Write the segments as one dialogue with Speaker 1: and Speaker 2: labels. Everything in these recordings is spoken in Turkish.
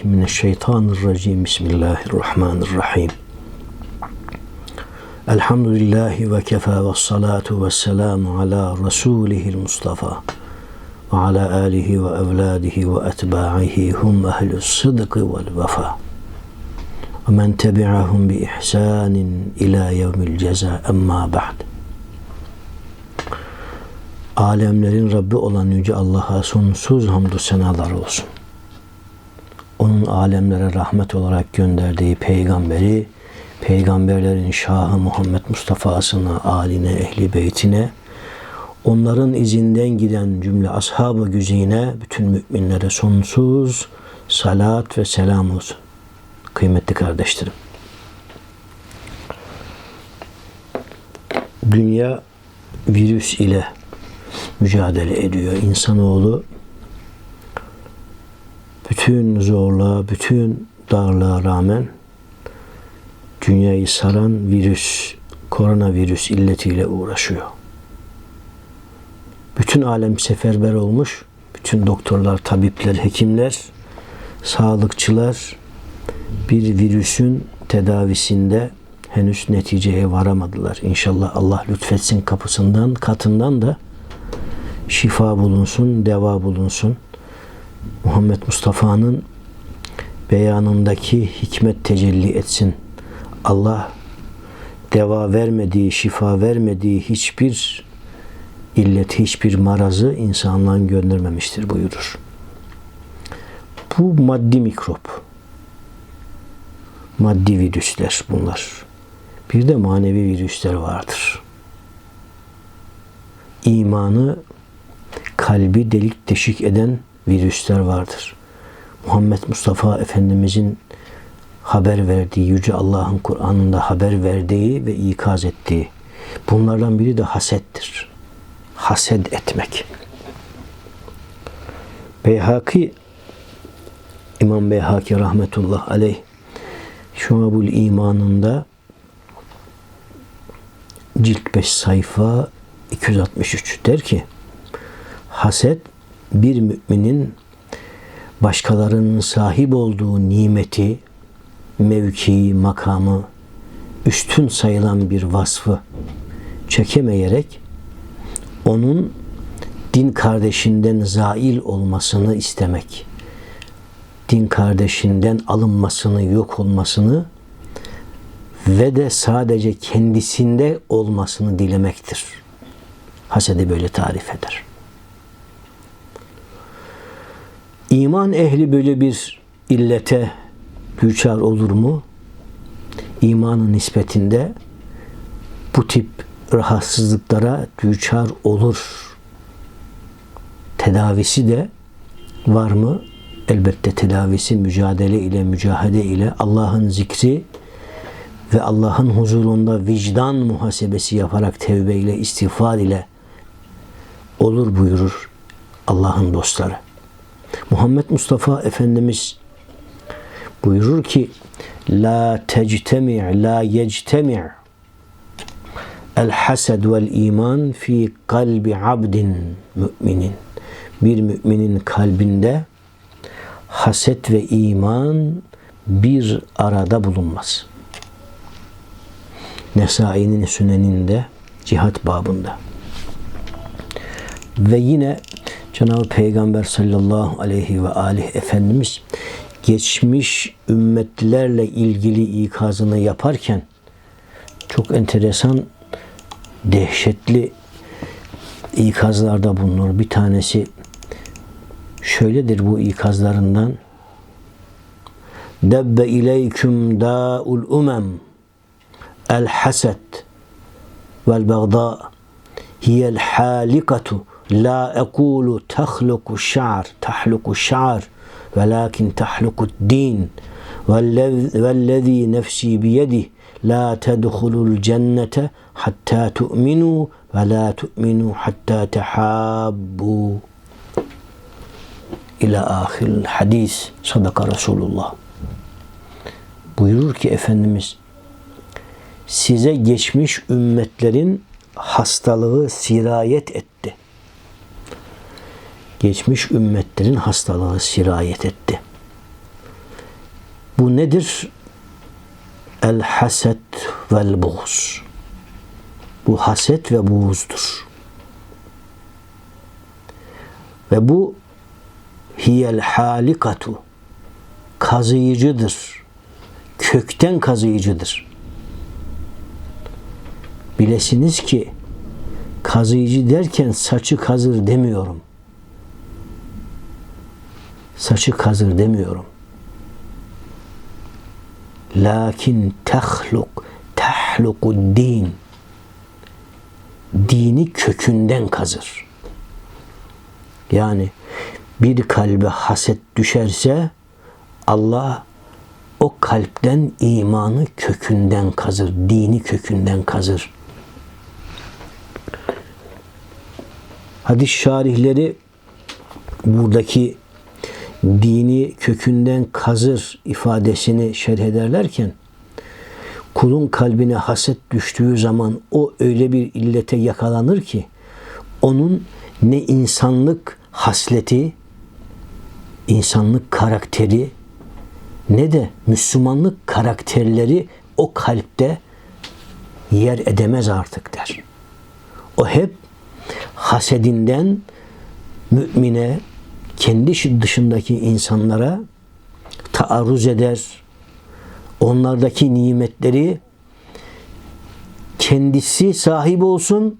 Speaker 1: Billahi mineşşeytanirracim. Bismillahirrahmanirrahim. Elhamdülillahi ve kefa ve salatu ve selamu ala Resulihil Mustafa ve ala alihi ve evladihi ve etba'ihi hum ehlus sıdkı vel vefa. Ve men tebi'ahum bi ihsanin ila yevmil ceza emma ba'd. Alemlerin Rabbi olan Yüce Allah'a sonsuz hamdü senalar olsun. Onun alemlere rahmet olarak gönderdiği peygamberi, peygamberlerin şahı Muhammed Mustafa'sına, aline, ehli beytine, onların izinden giden cümle ashab-ı güzine, bütün müminlere sonsuz salat ve selam olsun. Kıymetli kardeşlerim. Dünya virüs ile mücadele ediyor. İnsanoğlu bütün zorluğa, bütün darlığa rağmen dünyayı saran virüs, koronavirüs illetiyle uğraşıyor. Bütün alem seferber olmuş. Bütün doktorlar, tabipler, hekimler, sağlıkçılar bir virüsün tedavisinde henüz neticeye varamadılar. İnşallah Allah lütfetsin kapısından, katından da şifa bulunsun, deva bulunsun. Muhammed Mustafa'nın beyanındaki hikmet tecelli etsin. Allah deva vermediği, şifa vermediği hiçbir illet, hiçbir marazı insanlığın göndermemiştir buyurur. Bu maddi mikrop. Maddi virüsler bunlar. Bir de manevi virüsler vardır. İmanı kalbi delik deşik eden virüsler vardır. Muhammed Mustafa Efendimizin haber verdiği, Yüce Allah'ın Kur'an'ında haber verdiği ve ikaz ettiği. Bunlardan biri de hasettir. Haset etmek. Beyhaki İmam Beyhaki rahmetullah aleyh Şuabul imanında cilt 5 sayfa 263 der ki haset bir müminin başkalarının sahip olduğu nimeti, mevkii, makamı üstün sayılan bir vasfı çekemeyerek onun din kardeşinden zail olmasını istemek, din kardeşinden alınmasını, yok olmasını ve de sadece kendisinde olmasını dilemektir. Hasedi böyle tarif eder. İman ehli böyle bir illete düçar olur mu? İmanın nispetinde bu tip rahatsızlıklara düçar olur. Tedavisi de var mı? Elbette tedavisi mücadele ile, mücahede ile Allah'ın zikri ve Allah'ın huzurunda vicdan muhasebesi yaparak tevbe ile, istiğfar ile olur buyurur Allah'ın dostları. Muhammed Mustafa Efendimiz buyurur ki La tectemi' la yectemi' el hased vel iman fi kalbi abdin müminin. Bir müminin kalbinde haset ve iman bir arada bulunmaz. Nesai'nin süneninde cihat babında. Ve yine Cenab-ı Peygamber sallallahu aleyhi ve aleyhi Efendimiz geçmiş ümmetlerle ilgili ikazını yaparken çok enteresan, dehşetli ikazlarda bulunur. Bir tanesi şöyledir bu ikazlarından. Debbe ileyküm da'ul umem el haset vel bagda hiyel halikatu La ekulu tahluku şa'ar, tahluku şa'ar, velakin tahluku din. Vellezî nefsî biyedih, la tedhulul cennete hatta tu'minu ve la tu'minu hatta tehabbu. İlâ ahiril hadis. Sadaka Resulullah. Buyurur ki Efendimiz, size geçmiş ümmetlerin hastalığı sirayet etti geçmiş ümmetlerin hastalığı sirayet etti. Bu nedir? El haset vel buğz. Bu haset ve buğuzdur. Ve bu hiyel halikatu kazıyıcıdır. Kökten kazıyıcıdır. Bilesiniz ki kazıyıcı derken saçı kazır demiyorum. Saçı kazır demiyorum. Lakin tehluk tehluku din dini kökünden kazır. Yani bir kalbe haset düşerse Allah o kalpten imanı kökünden kazır, dini kökünden kazır. Hadis şarihleri buradaki dini kökünden kazır ifadesini şerh ederlerken kulun kalbine haset düştüğü zaman o öyle bir illete yakalanır ki onun ne insanlık hasleti, insanlık karakteri ne de Müslümanlık karakterleri o kalpte yer edemez artık der. O hep hasedinden mümine, kendi dışındaki insanlara taarruz eder. Onlardaki nimetleri kendisi sahip olsun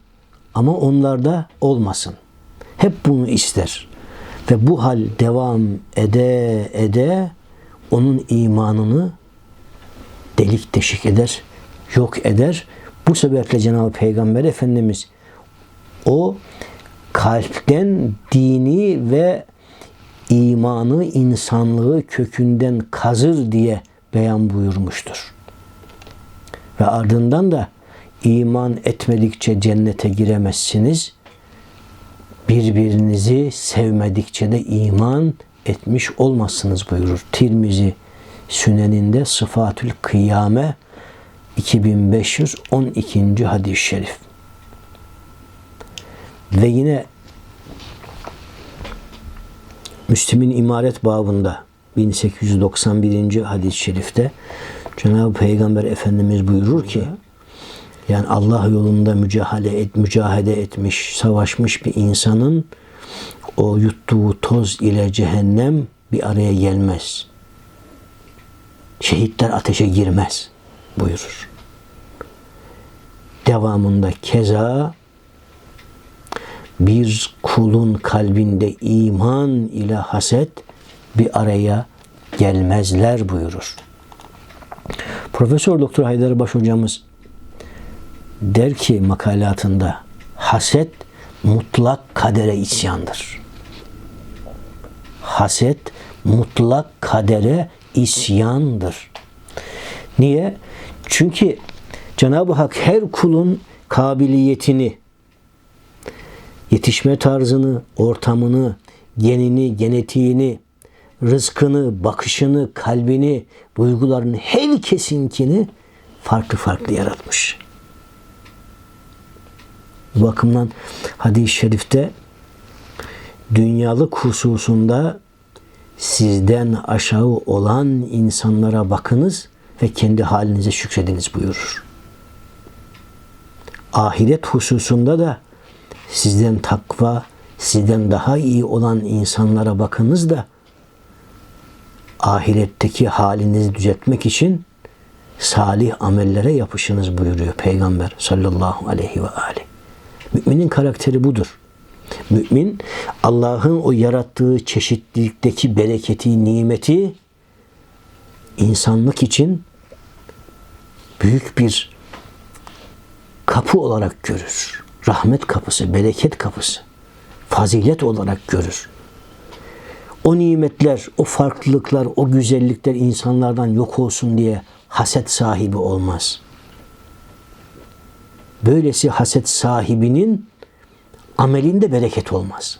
Speaker 1: ama onlarda olmasın. Hep bunu ister. Ve bu hal devam ede ede onun imanını delik deşik eder, yok eder. Bu sebeple Cenab-ı Peygamber Efendimiz o kalpten dini ve imanı, insanlığı kökünden kazır diye beyan buyurmuştur. Ve ardından da iman etmedikçe cennete giremezsiniz. Birbirinizi sevmedikçe de iman etmiş olmazsınız buyurur. Tirmizi Süneninde Sıfatül Kıyame 2512. hadis-i şerif. Ve yine Müslim'in imaret babında 1891. hadis-i şerifte Cenab-ı Peygamber Efendimiz buyurur ki yani Allah yolunda mücadele et, mücahede etmiş, savaşmış bir insanın o yuttuğu toz ile cehennem bir araya gelmez. Şehitler ateşe girmez buyurur. Devamında keza bir kulun kalbinde iman ile haset bir araya gelmezler buyurur. Profesör Doktor Haydar Baş hocamız der ki makalatında haset mutlak kadere isyandır. Haset mutlak kadere isyandır. Niye? Çünkü Cenab-ı Hak her kulun kabiliyetini, yetişme tarzını, ortamını, genini, genetiğini, rızkını, bakışını, kalbini, duygularını herkesinkini farklı farklı yaratmış. Bu bakımdan hadis-i şerifte dünyalık hususunda sizden aşağı olan insanlara bakınız ve kendi halinize şükrediniz buyurur. Ahiret hususunda da sizden takva, sizden daha iyi olan insanlara bakınız da ahiretteki halinizi düzeltmek için salih amellere yapışınız buyuruyor Peygamber sallallahu aleyhi ve aleyhi. Müminin karakteri budur. Mümin Allah'ın o yarattığı çeşitlilikteki bereketi, nimeti insanlık için büyük bir kapı olarak görür. Rahmet kapısı, bereket kapısı, fazilet olarak görür. O nimetler, o farklılıklar, o güzellikler insanlardan yok olsun diye haset sahibi olmaz. Böylesi haset sahibinin amelinde bereket olmaz.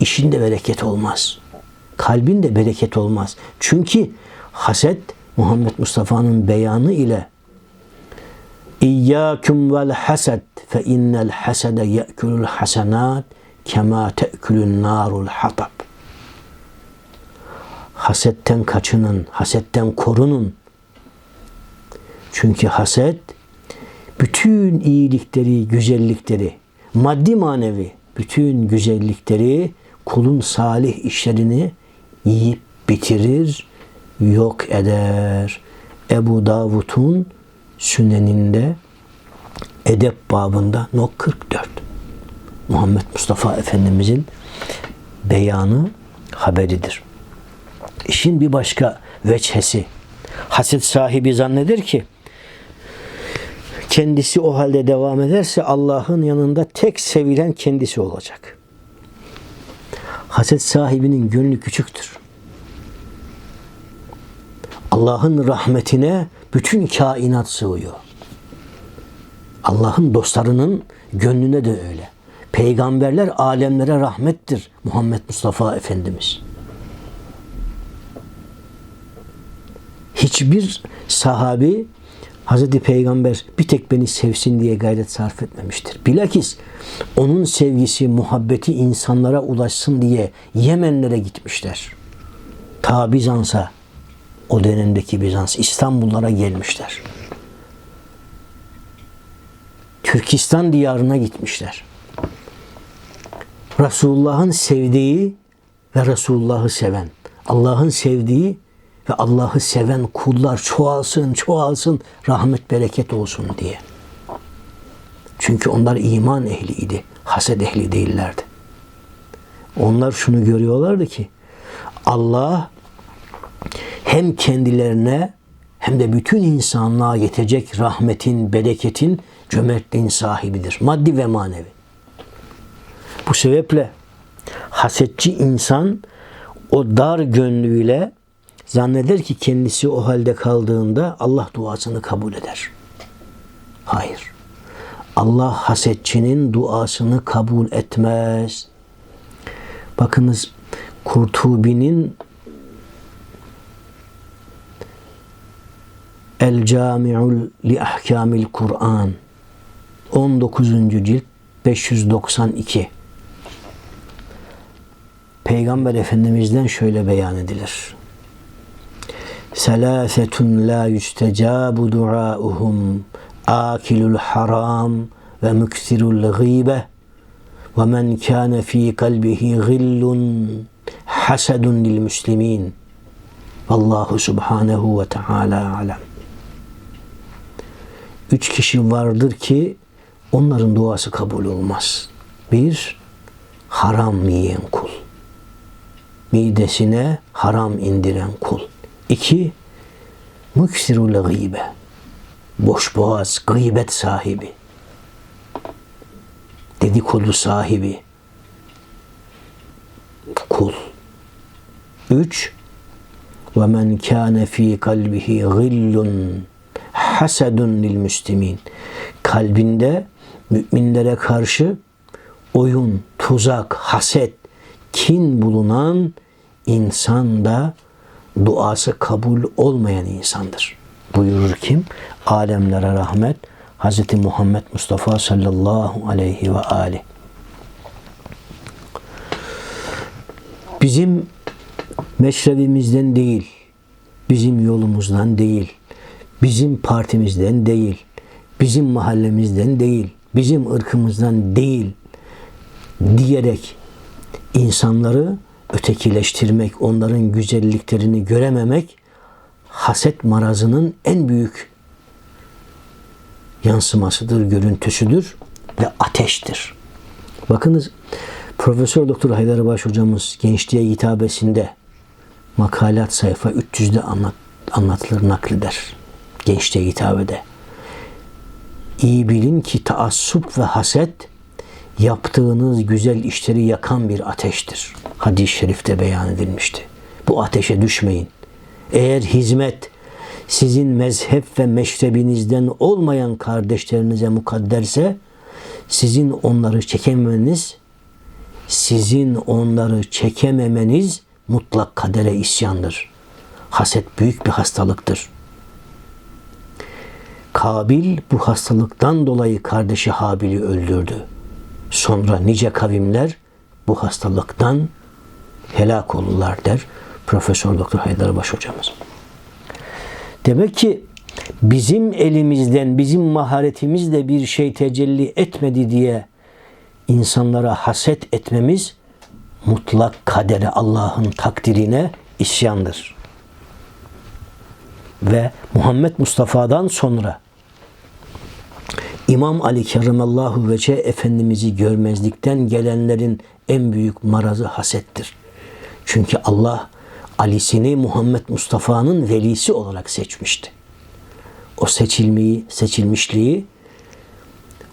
Speaker 1: İşinde bereket olmaz. Kalbinde bereket olmaz. Çünkü haset Muhammed Mustafa'nın beyanı ile İyyâküm vel hased fe innel hasede ye'kulul hasenat kema te'kulun narul hatab. Hasetten kaçının, hasetten korunun. Çünkü haset bütün iyilikleri, güzellikleri, maddi manevi bütün güzellikleri kulun salih işlerini yiyip bitirir, yok eder. Ebu Davud'un süneninde edep babında no 44. Muhammed Mustafa Efendimizin beyanı haberidir. İşin bir başka veçhesi. Haset sahibi zanneder ki kendisi o halde devam ederse Allah'ın yanında tek sevilen kendisi olacak. Haset sahibinin gönlü küçüktür. Allah'ın rahmetine bütün kainat sığıyor. Allah'ın dostlarının gönlüne de öyle. Peygamberler alemlere rahmettir Muhammed Mustafa Efendimiz. Hiçbir sahabi Hazreti Peygamber bir tek beni sevsin diye gayret sarf etmemiştir. Bilakis onun sevgisi, muhabbeti insanlara ulaşsın diye Yemenlere gitmişler. Ta Bizans'a, o dönemdeki Bizans, İstanbullara gelmişler. Türkistan diyarına gitmişler. Resulullah'ın sevdiği ve Resulullah'ı seven, Allah'ın sevdiği ve Allah'ı seven kullar çoğalsın, çoğalsın, rahmet bereket olsun diye. Çünkü onlar iman ehliydi, haset ehli değillerdi. Onlar şunu görüyorlardı ki Allah hem kendilerine hem de bütün insanlığa yetecek rahmetin, bereketin, cömertliğin sahibidir. Maddi ve manevi. Bu sebeple hasetçi insan o dar gönlüyle zanneder ki kendisi o halde kaldığında Allah duasını kabul eder. Hayır. Allah hasetçinin duasını kabul etmez. Bakınız Kurtubi'nin El Cami'ul li Ahkamil Kur'an 19. cilt 592 Peygamber Efendimiz'den şöyle beyan edilir. Selâsetun la yüstecabu duauhum akilul haram ve müksirul gîbe ve men kâne fî kalbihi gillun hasedun lil müslimin. Allahu subhanehu ve teala alem. Üç kişi vardır ki onların duası kabul olmaz. Bir, haram yiyen kul. Midesine haram indiren kul. İki, müksirul gıйbe. Boş boğaz, gıybet sahibi. Dedikodu sahibi. Kul. Üç, ve men kâne fî kalbihi gillun hasedun lil müslimin. Kalbinde müminlere karşı oyun, tuzak, haset, kin bulunan insan da duası kabul olmayan insandır. Buyurur kim? Alemlere rahmet Hz. Muhammed Mustafa sallallahu aleyhi ve ali. Bizim meşrebimizden değil, bizim yolumuzdan değil, bizim partimizden değil, bizim mahallemizden değil, bizim ırkımızdan değil diyerek insanları ötekileştirmek, onların güzelliklerini görememek haset marazının en büyük yansımasıdır, görüntüsüdür ve ateştir. Bakınız Profesör Doktor Haydar Baş hocamız gençliğe hitabesinde makalat sayfa 300'de anlat, anlatılır nakleder. Gençliğe hitabede. İyi bilin ki taassup ve haset yaptığınız güzel işleri yakan bir ateştir. Hadis-i şerifte beyan edilmişti. Bu ateşe düşmeyin. Eğer hizmet sizin mezhep ve meşrebinizden olmayan kardeşlerinize mukadderse sizin onları çekememeniz sizin onları çekememeniz mutlak kadere isyandır. Haset büyük bir hastalıktır. Kabil bu hastalıktan dolayı kardeşi Habil'i öldürdü. Sonra nice kavimler bu hastalıktan helak olurlar der Profesör Doktor Haydarbaş hocamız. Demek ki bizim elimizden, bizim maharetimizle bir şey tecelli etmedi diye insanlara haset etmemiz mutlak kadere, Allah'ın takdirine isyandır. Ve Muhammed Mustafa'dan sonra İmam Ali Kerimallahu Vece Efendimiz'i görmezlikten gelenlerin en büyük marazı hasettir. Çünkü Allah Ali'sini Muhammed Mustafa'nın velisi olarak seçmişti. O seçilmeyi, seçilmişliği,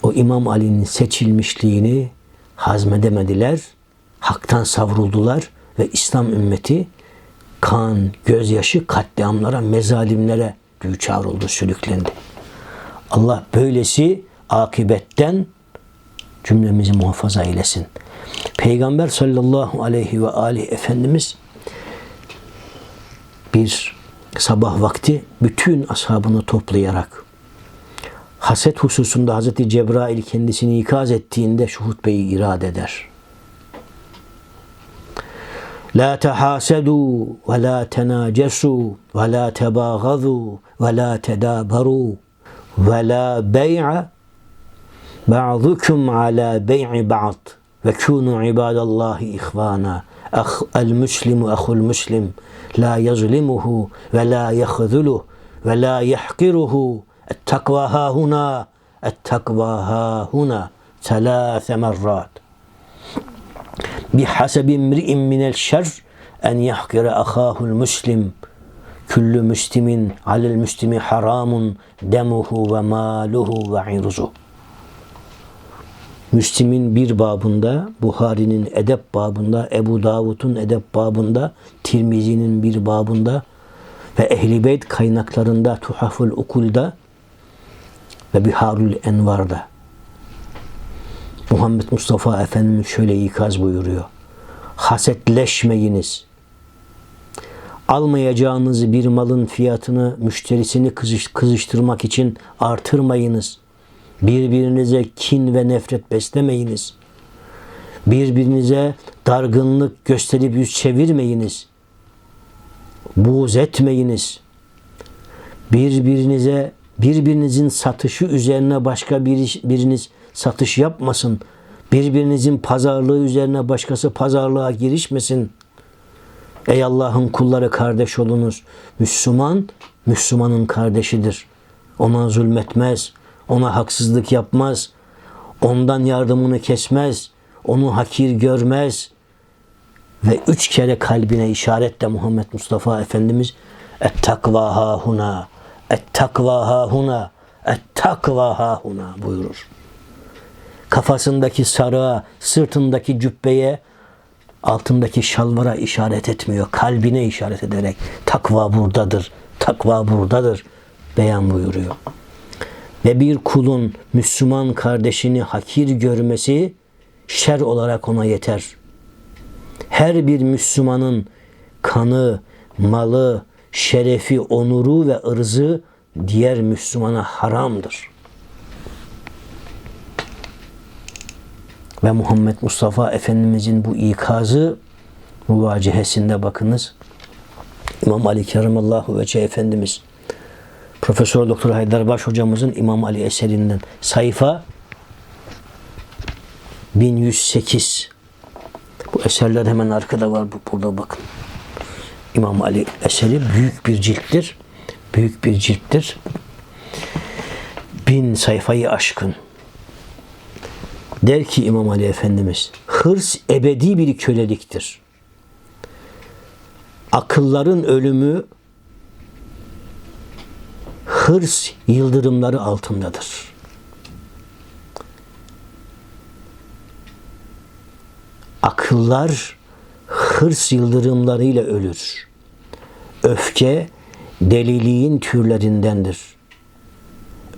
Speaker 1: o İmam Ali'nin seçilmişliğini hazmedemediler, haktan savruldular ve İslam ümmeti kan, gözyaşı, katliamlara, mezalimlere düçar oldu, sürüklendi. Allah böylesi akibetten cümlemizi muhafaza eylesin. Peygamber sallallahu aleyhi ve aleyhi Efendimiz bir sabah vakti bütün ashabını toplayarak haset hususunda Hazreti Cebrail kendisini ikaz ettiğinde şu hutbeyi irade eder. La tehasadu ve la tenacesu ve la tebagazu ve la tedabaru ولا بيع بعضكم على بيع بعض. وكونوا عباد الله إخوانا. أخ المسلم أخو المسلم. لا يظلمه ولا يخذله ولا يحقره. التقوى ها هنا. التقوى ها هنا. ثلاث مرات. بحسب امرئ من الشر أن يحقر أخاه المسلم. Küllü müslimin alel müslimi haramun demuhu ve maluhu ve irzu. Müslim'in bir babında, Buhari'nin edep babında, Ebu Davud'un edep babında, Tirmizi'nin bir babında ve Ehli Beyt kaynaklarında, Tuhaful Ukul'da ve Biharül Envar'da Muhammed Mustafa Efendimiz şöyle ikaz buyuruyor. Hasetleşmeyiniz. Almayacağınız bir malın fiyatını müşterisini kızıştırmak için artırmayınız. Birbirinize kin ve nefret beslemeyiniz. Birbirinize dargınlık gösterip yüz çevirmeyiniz. Buğz etmeyiniz. Birbirinize birbirinizin satışı üzerine başka bir, biriniz satış yapmasın. Birbirinizin pazarlığı üzerine başkası pazarlığa girişmesin. Ey Allah'ın kulları kardeş olunuz. Müslüman, Müslümanın kardeşidir. Ona zulmetmez, ona haksızlık yapmaz, ondan yardımını kesmez, onu hakir görmez. Ve üç kere kalbine işaretle Muhammed Mustafa Efendimiz Et takva ha huna Et takva ha huna Et takva ha huna buyurur. Kafasındaki sarığa, sırtındaki cübbeye, altındaki şalvara işaret etmiyor. Kalbine işaret ederek takva buradadır, takva buradadır beyan buyuruyor. Ve bir kulun Müslüman kardeşini hakir görmesi şer olarak ona yeter. Her bir Müslümanın kanı, malı, şerefi, onuru ve ırzı diğer Müslümana haramdır. Ve Muhammed Mustafa Efendimizin bu ikazı muvacihesinde bakınız. İmam Ali Kerimallahu Vece Efendimiz Profesör Doktor Haydarbaş hocamızın İmam Ali eserinden sayfa 1108 bu eserler hemen arkada var burada bakın. İmam Ali eseri büyük bir cilttir. Büyük bir cilttir. Bin sayfayı aşkın. Der ki İmam Ali Efendimiz, hırs ebedi bir köleliktir. Akılların ölümü hırs yıldırımları altındadır. Akıllar hırs yıldırımlarıyla ölür. Öfke deliliğin türlerindendir.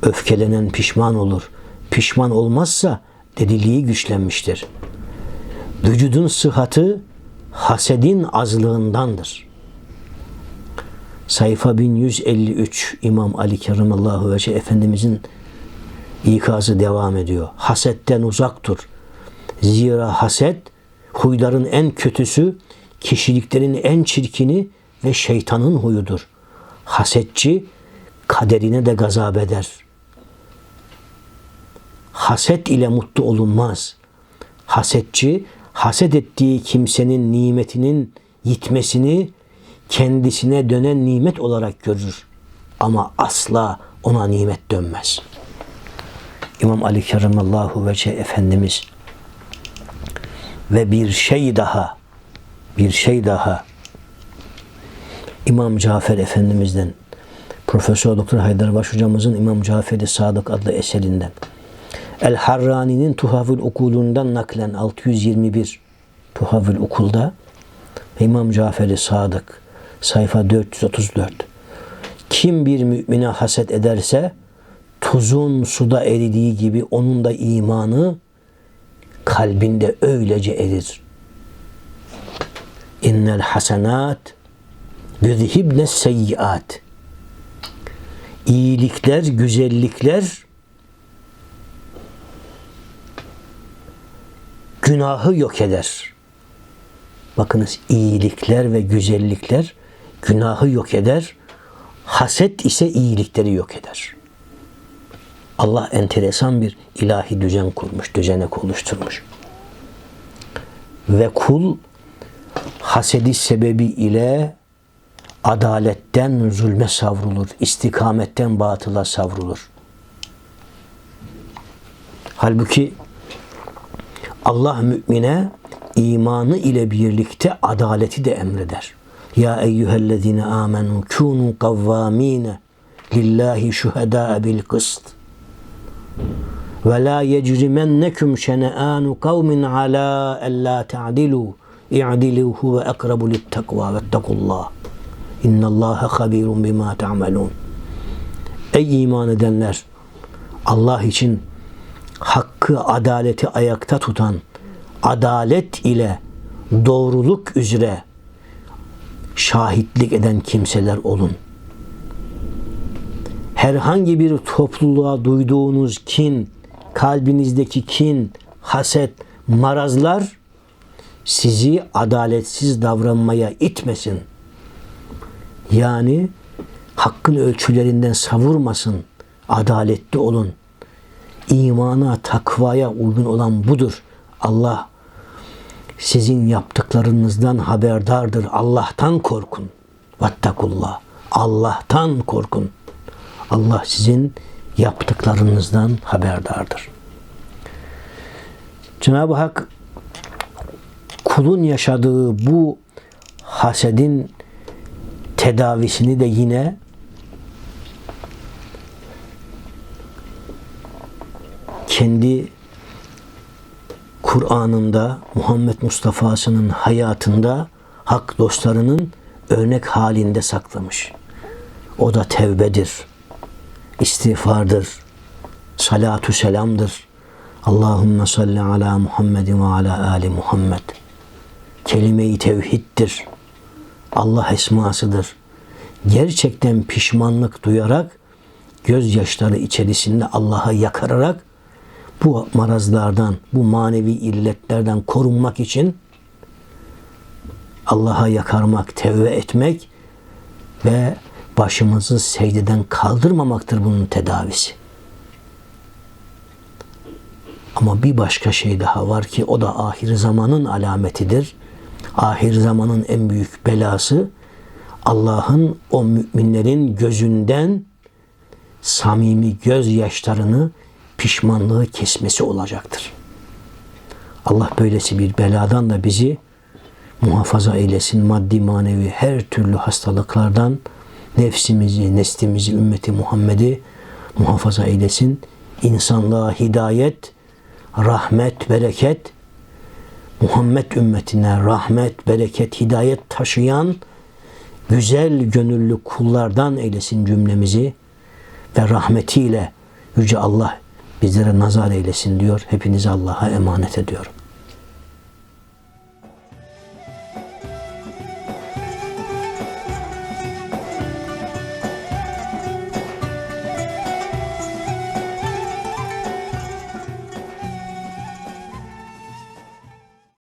Speaker 1: Öfkelenen pişman olur. Pişman olmazsa deliliği güçlenmiştir. Vücudun sıhhatı hasedin azlığındandır. Sayfa 1153 İmam Ali Kerimallahu Vece Efendimizin ikazı devam ediyor. Hasetten uzak dur. Zira haset huyların en kötüsü kişiliklerin en çirkini ve şeytanın huyudur. Hasetçi kaderine de gazap eder. Haset ile mutlu olunmaz. Hasetçi haset ettiği kimsenin nimetinin yitmesini kendisine dönen nimet olarak görür. Ama asla ona nimet dönmez. İmam Ali Kerimallahu Vece Efendimiz ve bir şey daha bir şey daha İmam Cafer Efendimiz'den Profesör Doktor Haydarbaş hocamızın İmam Cafer-i Sadık adlı eserinden El Harrani'nin Tuhafül Ukulundan naklen 621 Tuhafül Ukulda İmam Cafer-i Sadık sayfa 434 Kim bir mümine haset ederse tuzun suda eridiği gibi onun da imanı kalbinde öylece erir. İnnel hasenat yüzhibne seyyiat. İyilikler, güzellikler günahı yok eder. Bakınız iyilikler ve güzellikler günahı yok eder. Haset ise iyilikleri yok eder. Allah enteresan bir ilahi düzen kurmuş, düzenek oluşturmuş. Ve kul hasedi sebebi ile adaletten zulme savrulur, istikametten batıla savrulur. Halbuki Allah mümine imanı ile birlikte adaleti de emreder. Ya eyyühellezine amenu kunu kavvamine lillahi şuhedâ bil kıst. Ve la yecrimennekum şene'anu kavmin ala ella ta'dilu i'dilu huve akrabu littakva vettekullah. İnnallâhe habirun bima ta'melun. Ey iman edenler! Allah için hakkı, adaleti ayakta tutan, adalet ile doğruluk üzere şahitlik eden kimseler olun. Herhangi bir topluluğa duyduğunuz kin, kalbinizdeki kin, haset, marazlar sizi adaletsiz davranmaya itmesin. Yani hakkın ölçülerinden savurmasın. Adaletli olun. İmana, takvaya uygun olan budur. Allah sizin yaptıklarınızdan haberdardır. Allah'tan korkun. Vattakullah. Allah'tan korkun. Allah sizin yaptıklarınızdan haberdardır. Cenab-ı Hak kulun yaşadığı bu hasedin tedavisini de yine kendi Kur'an'ında Muhammed Mustafa'sının hayatında hak dostlarının örnek halinde saklamış. O da tevbedir, istiğfardır, salatu selamdır. Allahümme salli ala Muhammedin ve ala ali Muhammed. Kelime-i tevhiddir. Allah esmasıdır. Gerçekten pişmanlık duyarak gözyaşları içerisinde Allah'a yakararak bu marazlardan, bu manevi illetlerden korunmak için Allah'a yakarmak, tevbe etmek ve başımızı secdeden kaldırmamaktır bunun tedavisi. Ama bir başka şey daha var ki o da ahir zamanın alametidir. Ahir zamanın en büyük belası Allah'ın o müminlerin gözünden samimi gözyaşlarını pişmanlığı kesmesi olacaktır. Allah böylesi bir beladan da bizi muhafaza eylesin. Maddi manevi her türlü hastalıklardan nefsimizi, neslimizi, ümmeti Muhammed'i muhafaza eylesin. İnsanlığa hidayet, rahmet, bereket, Muhammed ümmetine rahmet, bereket, hidayet taşıyan güzel gönüllü kullardan eylesin cümlemizi ve rahmetiyle Yüce Allah bizlere nazar eylesin diyor. Hepinizi Allah'a emanet ediyorum.